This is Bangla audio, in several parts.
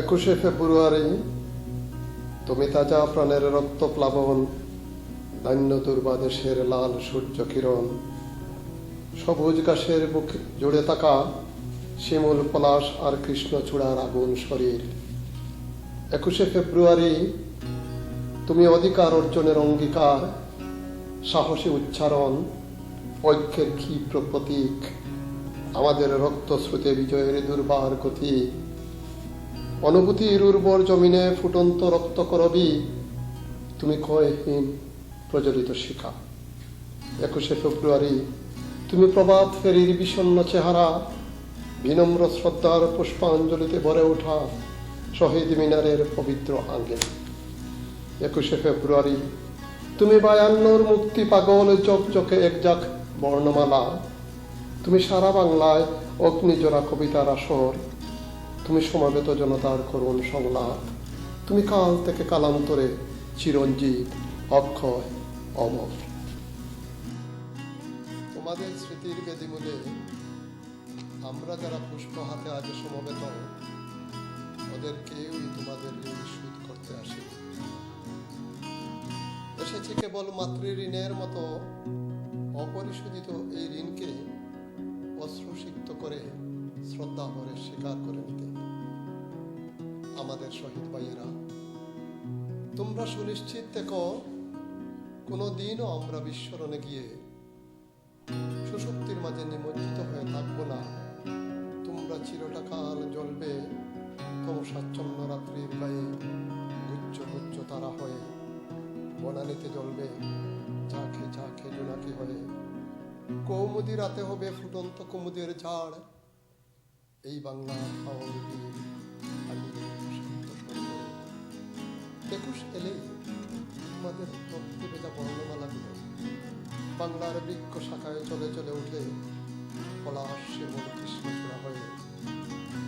একুশে ফেব্রুয়ারি তুমি তাজা প্রাণের রক্ত প্লাবন ধান্য দুর্বাদেশের লাল সূর্য কিরণ। সবুজ গাছের বুক জুড়ে থাকা শিমুল পলাশ আর কৃষ্ণচূড়ার আগুন শরীর। একুশে ফেব্রুয়ারি, তুমি অধিকার অর্জনের অঙ্গীকার, সাহসী উচ্চারণ, ঐক্যের ক্ষিপ্র প্রতীক, আমাদের রক্তস্রোতে বিজয়ের দুর্বার গতি। অনুভূতির উর্বর জমিনে ফুটন্ত রক্ত করবি। তুমি কয়হীন প্রজ্বলিত শিখা। একুশে ফেব্রুয়ারি, তুমি প্রভাত ফেরির বিষণ্ণ চেহারা, বিনম্র শ্রদ্ধার পুষ্পাঞ্জলিতে ভরে ওঠা শহীদ মিনারের পবিত্র আঙ্গে একুশে ফেব্রুয়ারি, তুমি বায়ান্নর মুক্তি পাগল চকচকে একজাক বর্ণমালা। তুমি সারা বাংলায় অগ্নিজোড়া কবিতার আসর তুমি সমাবেত জনতার করুণ সংলাপ। তুমি কাল থেকে কালান্তরে চিরঞ্জীব অক্ষয়, অমর। তোমাদের স্মৃতির বেদিমূলে আমরা যারা পুষ্প হাতে আজ সমবেত ওদের কেউই তোমাদের ঋণ শোধ করতে আসে। এসেছে কেবল মাতৃ ঋণের মতো অপরিশোধিত এই ঋণকে অশ্রুসিক্ত করে শ্রদ্ধা ভরে স্বীকার করে নিতে। আমাদের শহীদ ভাইয়েরা, তোমরা সুনিশ্চিত দেখো কোনো দিনও আমরা বিস্মরণে গিয়ে সুশক্তির মাঝে নিমজ্জিত হয়ে থাকব না। তোমরা চিরটাকাল জ্বলবে তমসাচ্ছন্ন রাত্রির গায়ে গুচ্ছ গুচ্ছ তারা হয়ে। বনানীতে জ্বলবে ঝাঁকে ঝাঁকে জোনাকি হয়ে। কৌমুদি রাতে হবে ফুটন্ত কুমুদের ঝাড়। এই বাংলা হাওর একুশ এলেই আমাদের রক্তে ভেজা বর্ণমালাগুলো বাংলার বৃক্ষ শাখায় চলে চলে উঠে পলাশ এবং কৃষ্ণচূড়া হয়ে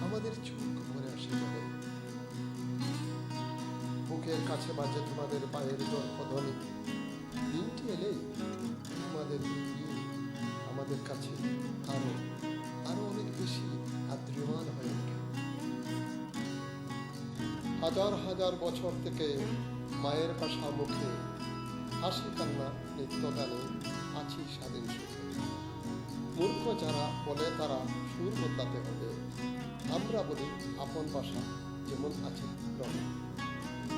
আমাদের চোখ ভরে আসে জলে। বুকের কাছে বাজে তোমাদের পায়ের জলপধ্বনি দিনটি এলেই তোমাদের আমাদের কাছে আরও আরও অনেক বেশি আদ্রিয়মান হয়ে হাজার হাজার বছর থেকে মায়ের পাশা মুখে হাসি কান্না নিত্যগানে আছি স্বাধীন সুখে। মূর্খ যারা বলে তারা সুর বদলাতে হবে। আমরা বলি আপন ভাষা, যেমন আছে রঙে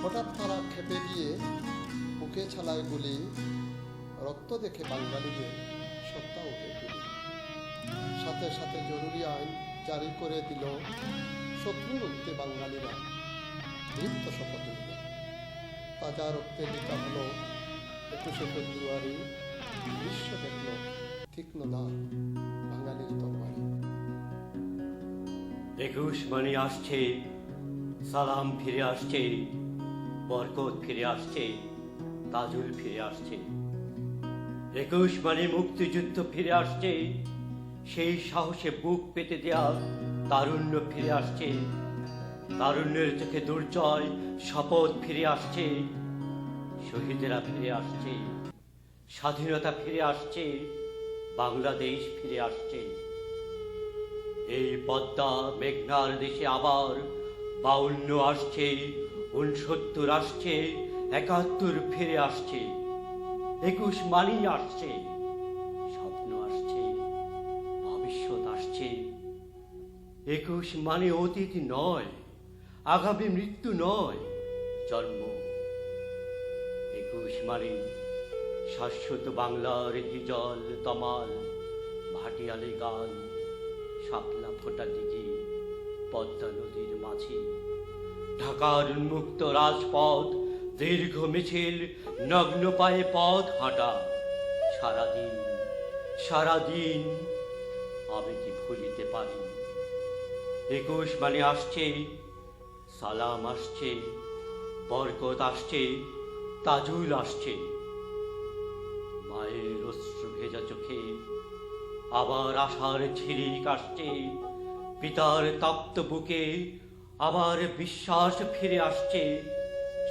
হঠাৎ তারা খেপে গিয়ে বুকে ছালায় গুলি, রক্ত দেখে বাঙালিদের সত্তা উঠে গুলি। সাথে সাথে জরুরি আইন জারি করে দিল শত্রু রুখতে বাঙালিরা। দীপ্ত শপথ নিল তাজা রক্তে লিখা হলো একুশে ফেব্রুয়ারি, বিশ্ব দেখল তীক্ষ্ণ দান বাঙালির তরবারি। একুশ মানে আসছে, সালাম ফিরে আসছে, বরকত ফিরে আসছে, তাজুল ফিরে আসছে। একুশ মানে মুক্তিযুদ্ধ ফিরে আসছে, সেই সাহসে বুক পেতে দেয়া তারুণ্য ফিরে আসছে। তারুণ্যের চোখে দুর্জয় শপথ ফিরে আসছে, শহীদেরা ফিরে আসছে, স্বাধীনতা ফিরে আসছে, বাংলাদেশ ফিরে আসছে। এই পদ্মা মেঘনার দেশে আবার বাউন্ন আসছে উনসত্তর আসছে, একাত্তর ফিরে আসছে, একুশ মানি আসছে, স্বপ্ন আসছে, ভবিষ্যৎ আসছে। একুশ মানে অতীত নয় আগামী মৃত্যু নয়। জন্ম একুশ মানে শাশ্বত বাংলার হিজল তমাল, ভাটিয়ালে গান, শাপলা ফোটা দিকে পদ্মা নদীর মাঝে। ঢাকার উন্মুক্ত রাজপথ, দীর্ঘ মিছিল, নগ্ন পায়ে পথ হাঁটা। সারাদিন সারাদিন আমি কি ভুলিতে পারি? একুশ মানে আসছে সালাম আসছে, বরকত আসছে, তাজুল আসছে। মায়ের অশ্রু ভেজা চোখে আবার আশার ঝিলিক আসছে। পিতার তপ্ত বুকে আবার বিশ্বাস ফিরে আসছে।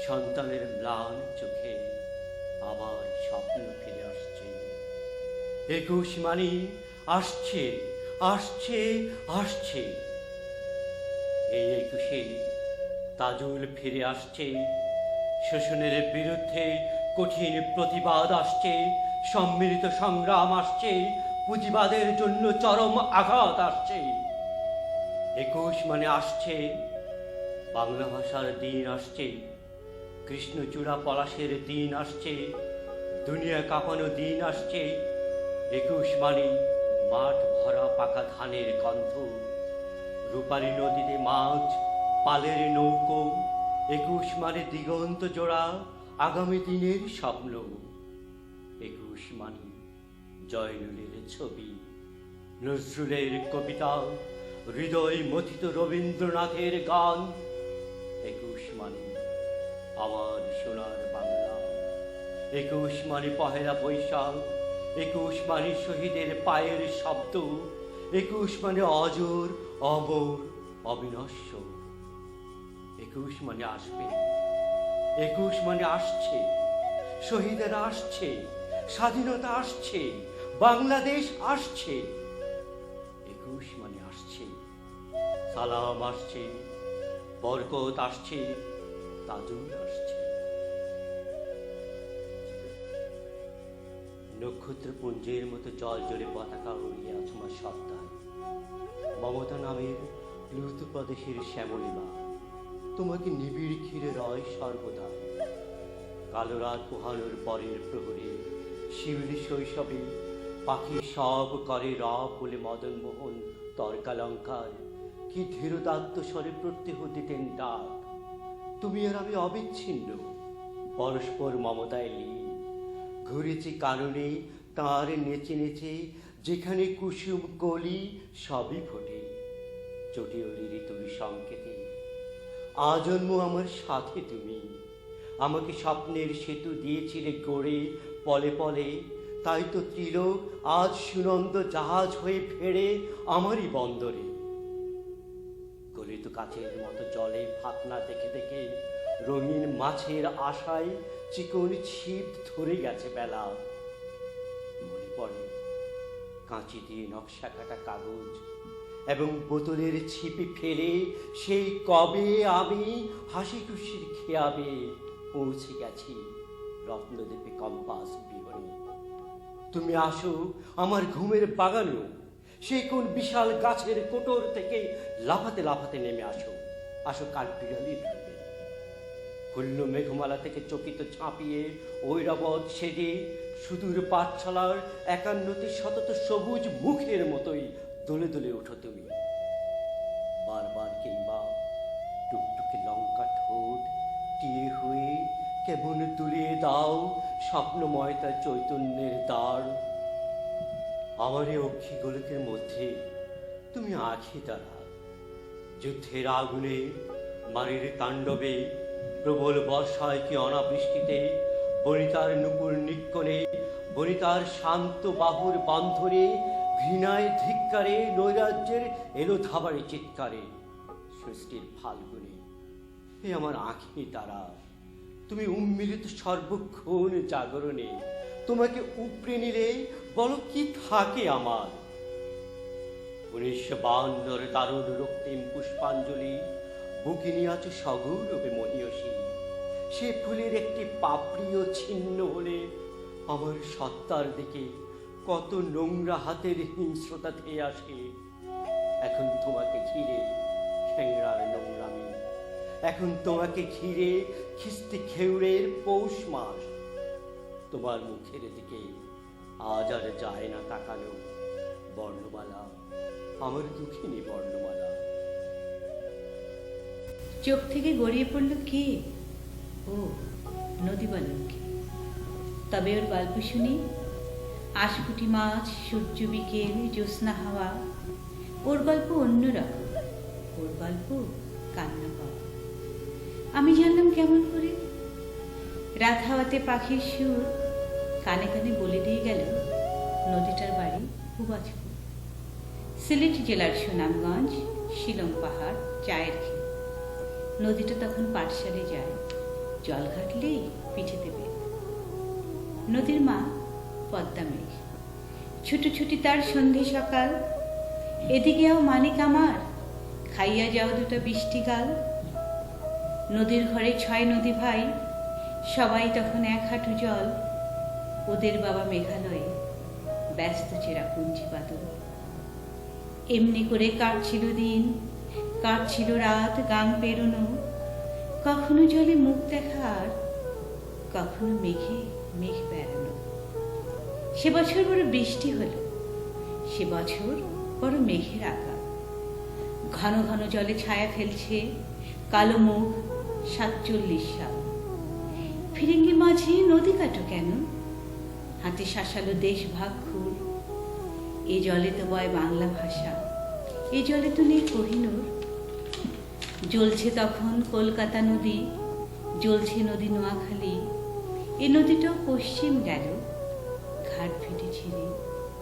সন্তানের ম্লান চোখে আবার স্বপ্ন ফিরে আসছে। একুশ মানি আসছে আসছে আসছে। এই একুশে তাজুল ফিরে আসছে। শোষণের বিরুদ্ধে কঠিন প্রতিবাদ আসছে। সম্মিলিত সংগ্রাম আসছে। পুঁজিবাদের জন্য চরম আঘাত আসছে। একুশ মানে আসছে। বাংলা ভাষার দিন আসছে। কৃষ্ণচূড়া পলাশের দিন আসছে। দুনিয়া কাঁপানো দিন আসছে। একুশ মানে মাঠ ভরা পাকা ধানের গন্ধ। রূপালী নদীতে মাছ পালের নৌকো, একুশ মানে দিগন্ত জোড়া, আগামী দিনের স্বপ্ন। একুশ মানে জয়নুলের ছবি, নজরুলের কবিতা, হৃদয় মথিত রবীন্দ্রনাথের গান। একুশ মানে আমার সোনার বাংলা। একুশ মানে পহেলা বৈশাখ, একুশ মানে শহীদের পায়ের শব্দ, একুশ মানে অজর, অমর, অবিনশ্বর। একুশ মানে আসবে। একুশ মানে আসছে। শহীদেরা আসছে। স্বাধীনতা আসছে। বাংলাদেশ আসছে। একুশ মানে আসছে। সালাম আসছে। বরকত আসছে। তাজুল আসছে। নক্ষত্রপুঞ্জের মতো জল জলে পতাকা উড়িয়ে আমার সত্তায় মমতা নামের লুত প্রদেশের শ্যামলিমা তোমাকে নিবিড় ঘিরে রয় সর্বদা। কালো রাত পোহানোর পরের প্রহরে, শিউলি শৈশবে, পাখি সব করে রব বলে মদন মোহন তর্কালঙ্কার। কি ধীরদাত্ত স্বরে প্রত্যহ দিতেন ডাক। তুমি আর আমি অবিচ্ছিন্ন, পরস্পর মমতায় লীন। ঘুরেছি কারণে তার নেচে নেচে, যেখানে কুসুম কলি সবই ফোটে। চটিয়লি ঋতুর সংকেতে আজন্ম আমার সাথে তুমি। আমাকে স্বপ্নের সেতু দিয়েছিলে গড়ে পলে পলে। তাই তো ত্রিলোক, আজ সুনন্দ জাহাজ হয়ে ফেরে আমারই বন্দরে। গলিত কাচের মতো জলে ফাতনা দেখে দেখে রঙিন মাছের আশায় চিকন ছিপ ধরে গেছে বেলা। মনে পড়ে কাঁচি দিয়ে নকশা কাটা কাগজ এবং বোতলের ছিপি ফেলে সেই কবে আমি হাসি খুশির খেয়াবে পৌঁছে গেছি রত্নদ্বীপে কম্পাস বিবরণী। তুমি আসো আমার ঘুমের বাগানেও। সেই কোন বিশাল গাছের কোটর থেকে লাফাতে লাফাতে নেমে আসো। আসো কাঠবিড়ালির রূপে। ফুল্ল মেঘমালা থেকে চকিত ছাপিয়ে ঐরাবত সেজে সুদূর পাঠশালার একান্নটি শতত সবুজ মুখের মতোই দোলে দোলে ওঠো তুমি। বারবার কিংবা টুকটুকে লঙ্কা ঠোঁট টিয়ে হয়ে কেমন তুলিয়ে দাও স্বপ্নময় তার চৈতন্যের দ্বার। আমার এই অক্ষী গোলকের মধ্যে তুমি আখি তারা যুদ্ধের আগুনে মারির তাণ্ডবে প্রবল বর্ষায় কি অনাবৃষ্টিতে বনিতার নুপুর নিক্কনে বনিতার শান্ত বাহুর বান্ধনে ঘৃণায় ধিক্কারে নৈরাজ্যের এলো ধাবারে চিৎকারে। সৃষ্টির ফাল্গুনে এ আমার আঁখি তারা, তুমি উন্মিলিত সর্বক্ষণ জাগরণে, তোমাকে উপড়ে নিলে বলো কি থাকে আমার? উনিশশো বাহান্নর দারুণ রক্তিম পুষ্পাঞ্জলি বুকে নিয়ে আছে সগৌরবে মহিয়সী। সে ফুলের একটি পাপড়িও ছিন্ন হলে আমার সত্তার দিকে কত নোংরা হাতের হিংস্রতা ধেয়ে আসে। এখন তোমাকে ঘিরে ঠেংরার নোংরামি। এখন তোমাকে ঘিরে খিস্তি খেউড়ের পৌষ মাস। তোমার মুখের দিকে আজ আর যায় না তাকানো বর্ণমালা। আমার দুঃখিনী বর্ণমালা। চোখ থেকে গড়িয়ে পড়ল কে? ও নদী বালককে তবে ওর গল্প শুনি। আশকুটি মাছ, সূর্য বিকেল, জ্যোৎস্না হাওয়া। ওর গল্প অন্যরকম ওর গল্প কান্না পাওয়া। আমি জানলাম কেমন করে? রাত হাওয়াতে পাখির সুর কানে কানে বলে দিয়ে গেল, নদীটার বাড়ি হুবাজপুর সিলেট জেলার সুনামগঞ্জ, শিলং পাহাড়, চায়ের খেত। নদীটা তখন পাঠশালে যায়। জল ঘাটলেই পিঠে দেবে নদীর মা পদ্মা মেঘ ছুটি তার সন্ধে সকাল। এদিকেও মানিক আমার, খাইয়া যাও দুটো বৃষ্টিকাল নদীর ঘরে ছয় নদী ভাই, সবাই তখন এক হাঁটু জল। ওদের বাবা মেঘালয়ে, ব্যস্ত চেরা পুঞ্জি বাদল। এমনি করে কাটছিল দিন, কাটছিল রাত গাং পেরোনো। কখনো জলে মুখ দেখার, কখনো মেঘে মেঘ বেড়ানো। সে বছর বড় বৃষ্টি হলো। সে বছর বড় মেঘের আকার। ঘন ঘন জলে ছায়া ফেলছে কালো মুখ সাতচল্লিশ সাল। ফিরিঙ্গি মাঝে নদী কাটো কেন? হাতে শাসালো দেশ ভাগ খুর। এ জলে তো বয় বাংলা ভাষা, এ জলে তো নেই কোহিনুর। জ্বলছে তখন কলকাতা নদী, জ্বলছে নদী নোয়াখালী, এ নদীটাও পশ্চিম গেল। ঘাট ফেটে ছিঁড়ে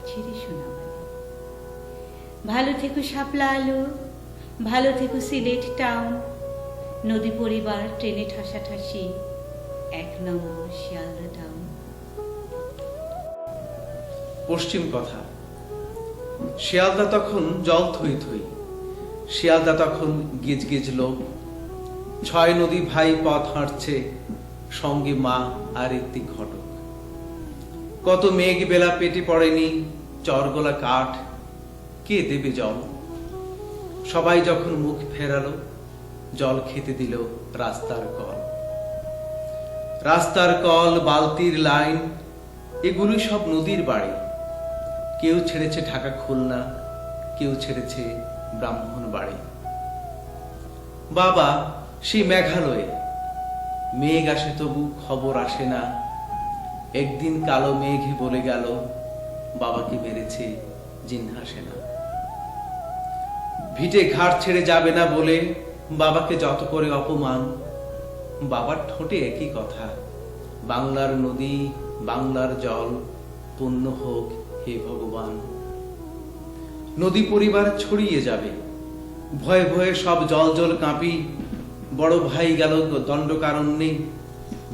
ছিঁড়ে সোনামালি ভালো থেকো শাপলা আলো, ভালো থেকো সিলেট টাউন নদী পরিবার ট্রেনে ঠাসাঠাসি, এক নম্বর শিয়ালদা টাউন পশ্চিম কথা, শিয়ালদা তখন জল থই থই, শিয়ালদা তখন গিজ গিজ লোক। ছয় নদী ভাই পথ হাঁটছে, সঙ্গে মা আর একটি ঘটক। কত মেঘ বেলা পেটে পড়েনি, চরগোলা কাঠ। কে দেবে জল? সবাই যখন মুখ ফেরালো, জল খেতে দিল রাস্তার কল। রাস্তার কল, বালতির লাইন, এগুলি সব নদীর বাড়ি। কেউ ছেড়েছে ঢাকা খুলনা, কেউ ছেড়েছে ব্রাহ্মণ বাড়ি। বাবা, সেই মেঘালয়ে। মেঘ আসে তবু খবর আসে না একদিন কালো মেঘে বলে গেল, বাবাকে মেরেছে জিনহাসে না ভিটে ঘাট ছেড়ে যাবে না বলে বাবাকে যত করে অপমান, বাবার ঠোঁটে একই কথা, বাংলার নদী, বাংলার জল, পুণ্য হোক হে ভগবান। নদী পরিবার ছড়িয়ে যাবে, ভয়ে ভয়ে সব জল জল কাঁপি, বড় ভাই গেল দণ্ডকারণ্যে,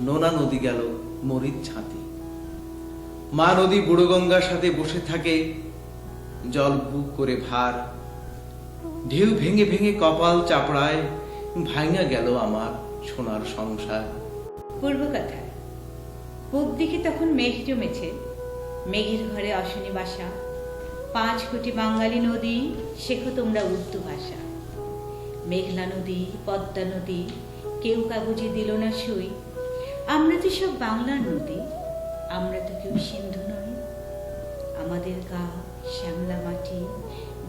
নোনা নদী গেল মরিচ ছাতি মা নদী বুড়ো গঙ্গার সাথে বসে থাকে, জল বুক করে ভার। ঢেউ ভেঙে ভেঙে কপাল চাপড়ায়, ভাঙা গেল আমার সোনার সংসার। পূর্বকথায় পূব দিকে তখন মেঘ জমেছে। মেঘের ঘরে অশনি বাসা। পাঁচ কোটি বাঙালি নদী, শেখো তোমরা উর্দু ভাষা। মেঘলা নদী, পদ্মা নদী, কেউ কাগজে দিল না সই। আমরা তো সব বাংলার নদী। আমরা তো কেউ সিন্ধু নই। আমাদের গা শ্যামলা মাটি,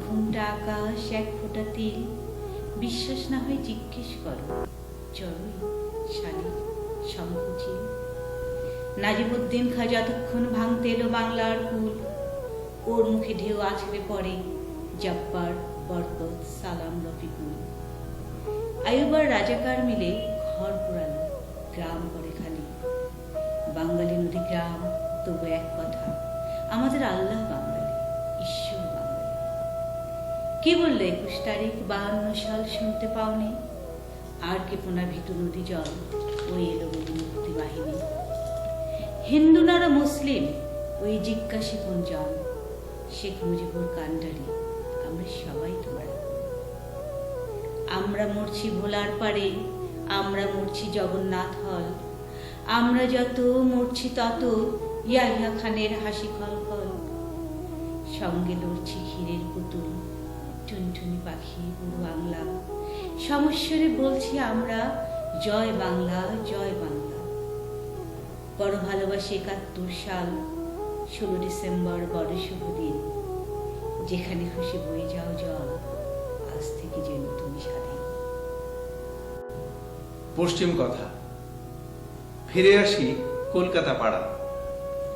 ঘুমটা আকাশ, এক ফোঁটা তিল। বিশ্বাস না হয় জিজ্ঞেস করো চড়ুই শালিক শঙ্কুচিল নাজিমুদ্দিন খা যতক্ষণ ভাঙতে এলো বাংলার কুল, ওর মুখে ঢেউ আছড়ে পড়ে জব্বার বরকত সালাম রফিকুল। আয়ুবার রাজাকার মিলে ঘর পোড়ালো, গ্রাম করে খালি। বাঙালি নদী গ্রাম, তবু এক কথা, আমাদের আল্লাহ বাঙালি, ঈশ্বর বাঙালি। কে বলল একুশ তারিখ বাহান্ন সাল শুনতে পাওনি? আর কে পোনা ভিতু নদী জল, ওই এলো মুক্তি বাহিনী। হিন্দু নারা মুসলিম? ওই জিজ্ঞাসী কোন জন? শেখ মুজিবুর কান্ডারি আমরা সবাই তোমার। আমরা মরছি ভোলার পারে আমরা মরছি জগন্নাথ হল আমরা যত মরছি তত ইয়াহিয়া খানের হাসি খল সঙ্গে লড়ছি ক্ষীরের পুতুল, টুনটুনি পাখি পুরো বাংলা। সমস্যারে বলছি আমরা, জয় বাংলা জয় বাংলা। বড় ভালোবাসি একাত্তর সাল, ষোলো ডিসেম্বর বড় শুভ দিন। যেখানে খুশি বয়ে যাও জল, আজ থেকে যেন তুমি স্বাধীন। পশ্চিম কথা। ফিরে আসি কলকাতা পাড়া।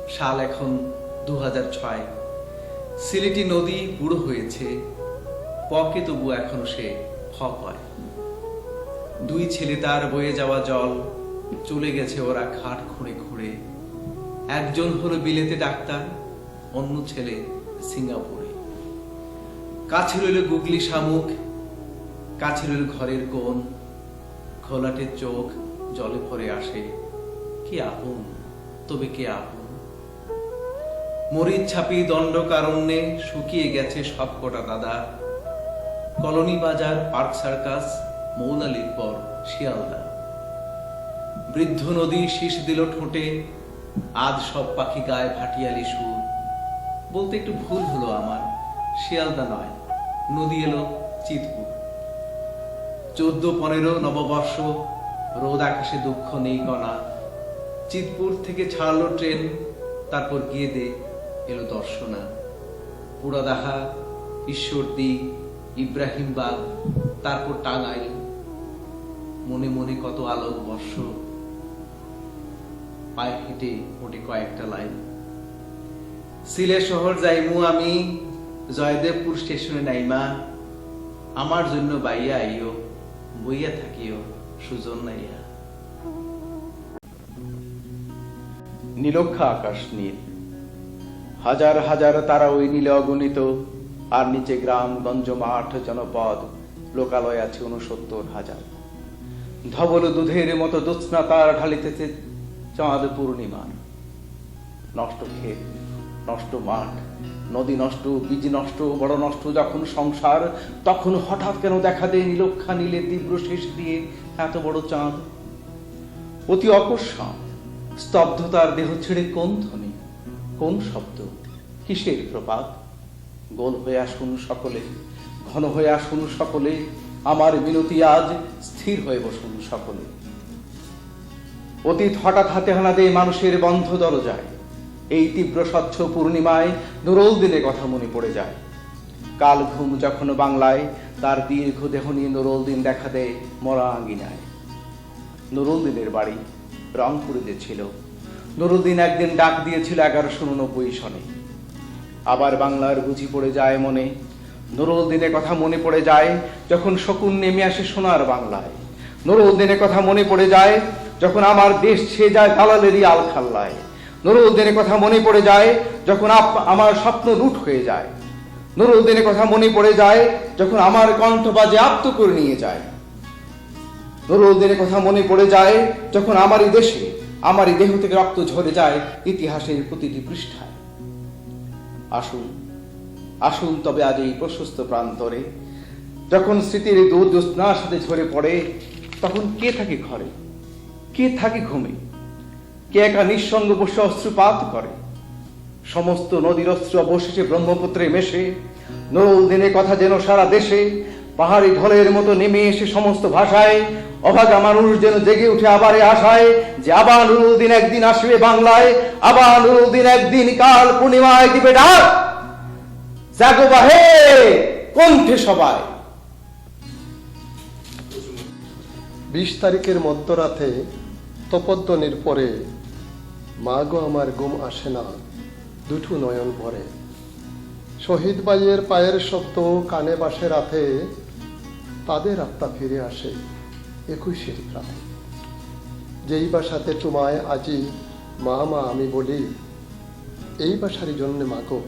সাল এখন দু ছয়। সিলেটি নদী বুড়ো হয়েছে, পকে তবু এখনও সে হয়। দুই ছেলে তার বয়ে যাওয়া জল, চলে গেছে ওরা ঘাট খুঁড়ে খুঁড়ে। একজন হলো বিলেতে ডাক্তার, অন্য ছেলে সিঙ্গাপুরে। কাছে রইল গুগলি শামুক, কাছে রইল ঘরের কোণ। ঘোলাটে চোখ জলে ভরে আসে। কে আপন? তবে কে আপন? মরিচ ছাপি দণ্ড কারণ্যে শুকিয়ে গেছে সবকটা দাদা কলোনি বাজার, পার্ক সার্কাস, মৌলালির পর শিয়ালদা। বৃদ্ধ নদী শীষ দিল ঠোঁটে, আজ সব পাখি গায়ে ভাটিয়ালি সুর। বলতে একটু ভুল হলো আমার, শিয়ালদা নয়, নদী এলো চিতপুর। চোদ্দ পনেরো নববর্ষ, রোদ আকাশে দুঃখ নেই কণা। চিতপুর থেকে ছাড়লো ট্রেন, তারপর গিয়ে দে এলো দর্শনা। পুরাদাহা, ঈশ্বরদী, ইব্রাহিমবাগ, তারপর টাঙ্গাইল। মনে মনে কত আলোক বর্ষ। পায়ে হেঁটে ওঠে কয়েকটা লাইন। সিলেট শহর যাইমু আমি, জয়দেবপুর স্টেশনে নাইমা। আমার জন্য বাইয়া আইও, বইয়া থাকিও, সুজন নাইয়া। নীলক্ষা আকাশ নীল। হাজার হাজার তারা ওই নীলে অগণিত, আর নিচে গ্রাম গঞ্জ মাঠ জনপদ, লোকালয় আছে উনসত্তর হাজার। ধবল দুধের মতো জ্যোৎস্না তার ঢালিতেছে চাঁদ পূর্ণিমার। নষ্ট ক্ষেত, নষ্ট মাঠ, নদী নষ্ট, বীজ নষ্ট, বড় নষ্ট, যখন সংসার, তখন হঠাৎ কেন দেখা দেয় নীলক্ষা নীলে তীব্র শেষ দিয়ে এত বড় চাঁদ? অতি অকস্মাৎ স্তব্ধতার দেহ ছেড়ে কোন ধ্বনি? কোন শব্দ? কিসের প্রপাত? গোল হয়ে আসুন সকলে, ঘন হয়ে আসুন সকলে, আমার মিনতি আজ স্থির হয়ে বসুন সকলে। অতীত হঠাৎ হাতে হানা দেয় মানুষের বন্ধ দরজায়, এই তীব্র স্বচ্ছ পূর্ণিমায় নুরুল দিনের কথা মনে পড়ে যায়। কাল ঘুম যখন বাংলায়, তার দীর্ঘ দেহ নিয়ে নুরুল দিন দেখা দেয় মরা আঙ্গিনায় নুরুল দিনের বাড়ি রংপুরে যে ছিল। নুরুল দিন একদিন ডাক দিয়েছিল এগারোশো উনব্বই সনে। আবার বাংলার বুঝি পড়ে যায় মনে। নুরুল দিনের কথা মনে পড়ে যায় যখন শকুন নেমে আসে সোনার বাংলায়। নুরুল দিনের কথা মনে পড়ে যায় যখন আমার দেশ ছেয়ে যায় দালালেরই আল খাল্লায় নুরুল দিনের কথা মনে পড়ে যায় যখন আমার স্বপ্ন লুট হয়ে যায়। নুরুল দিনের কথা মনে পড়ে যায় যখন আমার কণ্ঠ বাজে আপ্ত করে নিয়ে যায়। নুরুল দিনের কথা মনে পড়ে যায়, যখন আমারই দেশে, আমারই দেহ থেকে রক্ত ঝরে যায় ইতিহাসের প্রতিটি পৃষ্ঠায়। আসুন আসুন তবে আজ এই প্রশস্ত প্রান্তরে, যখন স্মৃতির দুধ জ্যোৎস্নার সাথে ঝরে পড়ে, তখন কে থাকে ঘরে? কে থাকে ঘুমে? কে একা নিঃসঙ্গ বসে অশ্রুপাত করে? সমস্ত নদীর অস্ত্র অবশেষে ব্রহ্মপুত্রে মেশে, নরুল দিনের কথা যেন সারা দেশে পাহাড়ি ঢলের মতো নেমে এসে সমস্ত ভাষায়, অভাগা মানুষ যেন জেগে উঠে আবার আশায় যে আবার নুরুল দিন একদিন আসবে বাংলায়, আবার নুরুল দিন একদিন কাল পূর্ণিমায় দিবে ডাক জাগো বাহে, কণ্ঠে সবাই। বিশ তারিখের মধ্যরাতে তপধ্বনির পরে মা গো আমার ঘুম আসে না, দুঠু নয়ন ভরে। শহীদ বাইয়ের পায়ের শব্দ কানে বাসে রাতে তাদের আত্মা ফিরে আসে একুশের রাতে যেই বাসাতে তোমায় আজি মা মা, আমি বলি, এই বাসারই জন্যে মাগো,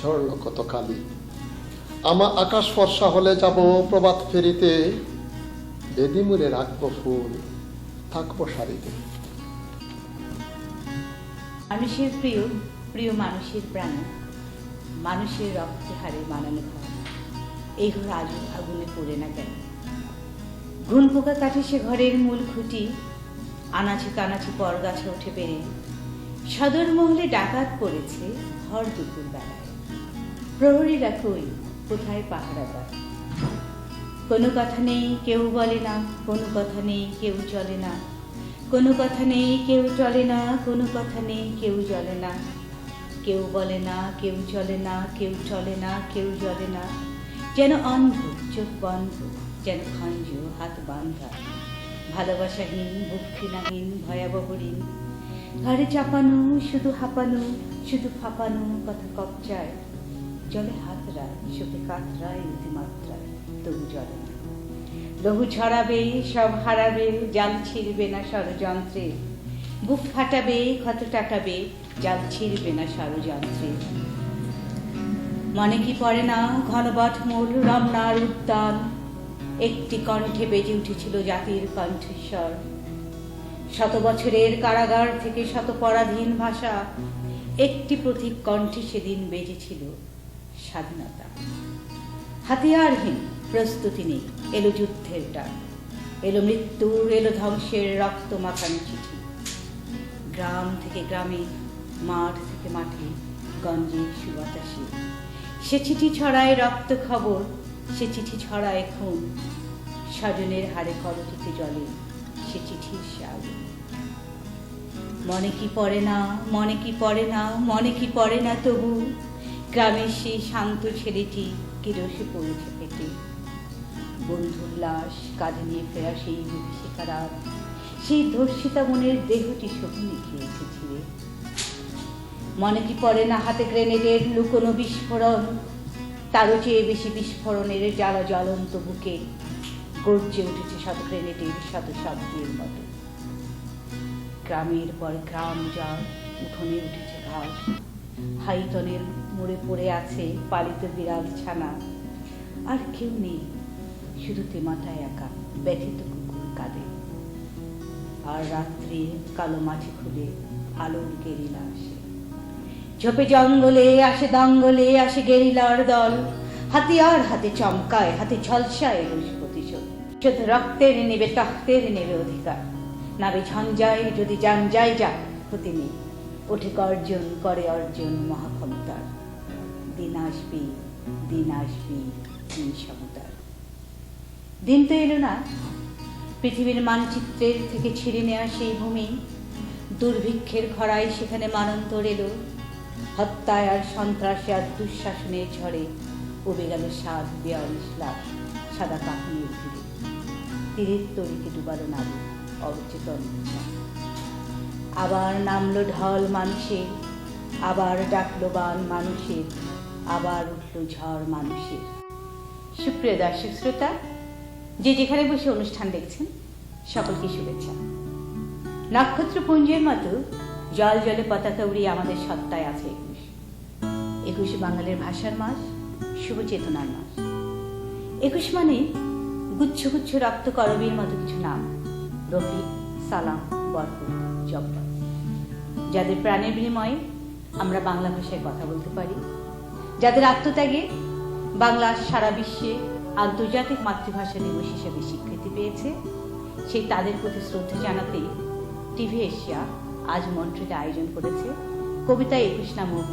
ঝরল কত কালি আমা আকাশ ফর্সা হলে যাব প্রবাদ ফেরিতে বেদি মুড়ে রাখব ফুল, থাকব শাড়িতে। মানুষের প্রিয় প্রিয় মানুষের প্রাণ, মানুষের রক্তে হারে মানানো এই ঘর আজও আগুনে পড়ে না কেন? ঘুন পোকা কাটে সে ঘরের মূল খুঁটি, আনাচি কানাচি পরগাছা উঠে বেড়ে। সদর মহলে ডাকাত পড়েছে ভর দুপুর বেলায়। প্রহরীরা কই, কোথায় পাহারাদার কোনো কথা নেই, কেউ বলে না, কোনো কথা নেই, কেউ চলে না। কোনো কথা নেই, কেউ চলে না, কোনো কথা নেই, কেউ চলে না। কেউ বলে না, কেউ চলে না, কেউ চলে না, কেউ জ্বলে না। যেন অন্ধ চোখ বন্ধ, যেন খঞ্জ হাত বান্ধা। ভালোবাসাহীন বুক্ষিনাহীন ভয়াবহ ঋণ। ঘরে চাপানো, শুধু হাঁপানো, শুধু ফাঁপানো কথা কবচায় জলে হাতরায় চোখে কাতরায় অতিমাত্রায় তবু জলে। লহু ছড়াবে, সব হারাবে, জাল ছিঁড়বে না ষড়যন্ত্রে। বুক ফাটাবে, ক্ষত টাকাবে, জাল ছিঁড়বে না ষড়যন্ত্রে। মনে কি পড়ে না? ঘনবট মূল রমনার উদ্যান। একটি কণ্ঠে বেজে উঠেছিল জাতির কণ্ঠস্বর। শত বছরের কারাগার থেকে শত পরাধীন ভাষা। একটি প্রতীক কণ্ঠে সেদিন বেজেছিল স্বাধীনতা। হাতিয়ারহীন প্রস্তুতি নেই এলো যুদ্ধের ডাক এলো মৃত্যুর, এলো ধ্বংসের রক্ত মাখানো চিঠি। গ্রাম থেকে গ্রামে, মাঠ থেকে মাঠে, গঞ্জে সুবাতাসে। সে চিঠি ছড়ায় রক্ত খবর, সে চিঠি ছড়ায় খুন। স্বজনের হাড়ে করটিতে জলে, সে চিঠির শাল মনে কি পড়ে না, মনে কি পড়ে না, মনে কি পড়ে না তবু? গ্রামের সেই শান্ত ছেলেটি কিরসে পড়েছে পেটে। বন্ধুর লাশ কাঁধে নিয়ে ফেরা সেই বিভীষিকা রাত সেই ধর্ষিতা মনের দেহটি শকুনি খেয়েছে ছিঁড়ে মনে কি পড়ে না হাতে গ্রেনেডের লুকোনো বিস্ফোরণ? তারও চেয়ে বেশি বিস্ফোরণের জ্বালা জ্বলন্ত বুকে গর্জে উঠেছে শত গ্রেনেডের শত শব্দের মতো। গ্রামের পর গ্রাম যার উঠোনে উঠেছে ঘাস হাইতনের মোড়ে পড়ে আছে পালিত বিড়াল ছানা। আর কেউ নেই, শুধু তেমাথায় একা ব্যথিত কুকুর কাঁদে আর রাত্রে কালো মাঠে খুলে আলোর গেরিলা আসে। ঝোপে জঙ্গলে আসে দঙ্গলে, আসে গেরিলার দল। হাতিয়ার হাতে চমকায়, হাতে ঝলসায় রোষ প্রতিশোধ। শুধু রক্তের নেবে, তক্তের নেবে অধিকার। নাবে ঝঞ্ঝায়, যদি যান যায় যাক ক্ষতি নেই। ওঠে গর্জন, করে অর্জন মহাক্ষমতার। দিন আসবে দিন আসবে, দিন সমতার। দিন তো এলো না। পৃথিবীর মানচিত্রের থেকে ছিঁড়ে নেওয়া সেই ভূমি। দুর্ভিক্ষের খরায় সেখানে মানন্তর এলো। হত্যায় আর সন্ত্রাসে আর দুঃশাসনের ঝড়ে উবে গেল সাত বিয়াল্লিশ লাখ সাদা কাহিনীর ভিড়ে। তীরের তরিকে ডুবালো নারী অবচেতন আবার নামলো ঢল মানুষের আবার ডাকলো বান মানুষের আবার উঠল ঝড় মানুষের সুপ্রিয় দর্শক শ্রোতা, যে যেখানে বসে অনুষ্ঠান দেখছেন, সকলকে শুভেচ্ছা। নক্ষত্রপুঞ্জের মতো জল জলে পতাকা উড়িয়ে আমাদের সত্তায় আছে একুশ। একুশ বাঙালির ভাষার মাস, শুভ চেতনার মাস। একুশ মানে গুচ্ছ গুচ্ছ রক্ত করবীর মতো কিছু নাম। রফিক, সালাম বরপুর জব্বার যাদের প্রাণের বিনিময়ে আমরা বাংলা ভাষায় কথা বলতে পারি, যাদের আত্মত্যাগে বাংলা সারা বিশ্বে আন্তর্জাতিক মাতৃভাষা দিবস হিসেবে স্বীকৃতি পেয়েছে, সেই তাদের প্রতি শ্রদ্ধা জানাতে টিভি এশিয়া আজ মন্ট্রিতে আয়োজন করেছে কবিতা একুশ নামক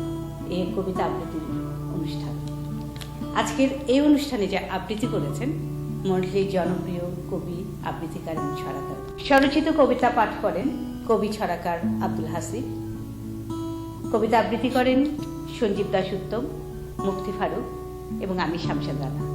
এই কবিতা আবৃত্তির অনুষ্ঠান। আজকের এই অনুষ্ঠানে যে আবৃত্তি করেছেন মন্ডলীর জনপ্রিয় কবি আবৃত্তিকার ছড়াকার। স্বরচিত কবিতা পাঠ করেন কবি ছড়াকার আব্দুল হাসিব। কবিতা আবৃত্তি করেন সঞ্জীব দাস উত্তম মুক্তি ফারুক এবং আমি শামসাদ রানা